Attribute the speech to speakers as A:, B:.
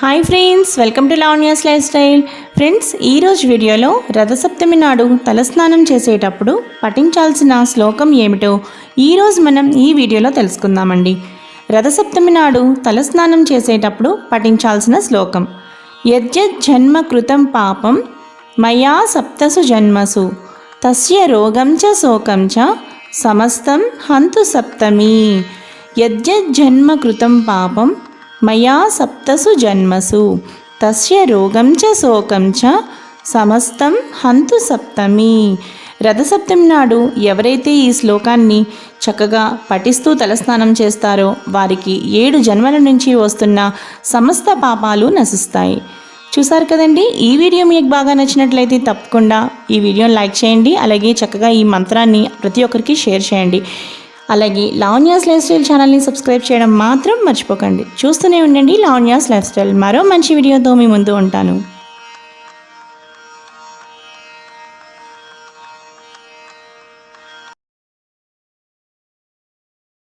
A: Hi friends welcome to Lavanya's lifestyle friends ఈరోజు వీడియోలో రథసప్తమి నాడు తలస్నానం చేసేటప్పుడు పఠించాల్సిన శ్లోకం ఏమిటో ఈరోజు మనం ఈ వీడియోలో తెలుసుకుందామండి. రథసప్తమి నాడు తలస్నానం చేసేటప్పుడు పఠించాల్సిన శ్లోకం. జన్మ కృతం పాపం మయా సప్తసు జన్మసు తస్య రోగం చ శోకం చ సమస్తం హంతు సప్తమి. జన్మ కృతం పాపం మయా సప్తసు జన్మసు. తస్య రోగం చ శోకం చ సమస్తం హంతు సప్తమి. రథసప్తమి నాడు ఎవరైతే ఈ శ్లోకాన్ని చక్కగా పఠిస్తూ తలస్నానం చేస్తారో వారికి ఏడు జన్మల నుంచి వస్తున్న సమస్త పాపాలు నశిస్తాయి. చూసారు కదండి? ఈ వీడియో మీకు బాగా నచ్చినట్లయితే తప్పకుండా ఈ వీడియోని లైక్ చేయండి అలాగే చక్కగా ఈ మంత్రాన్ని ప్రతి ఒక్కరికి షేర్ చేయండి. అలాగే లావణ్యాస్ లైఫ్ స్టైల్ ఛానల్ని సబ్స్క్రైబ్ చేయడం మాత్రం మర్చిపోకండి. చూస్తూనే ఉండండి లావణ్యాస్ లైఫ్ స్టైల్. మరో మంచి వీడియోతో మీ ముందు ఉంటాను.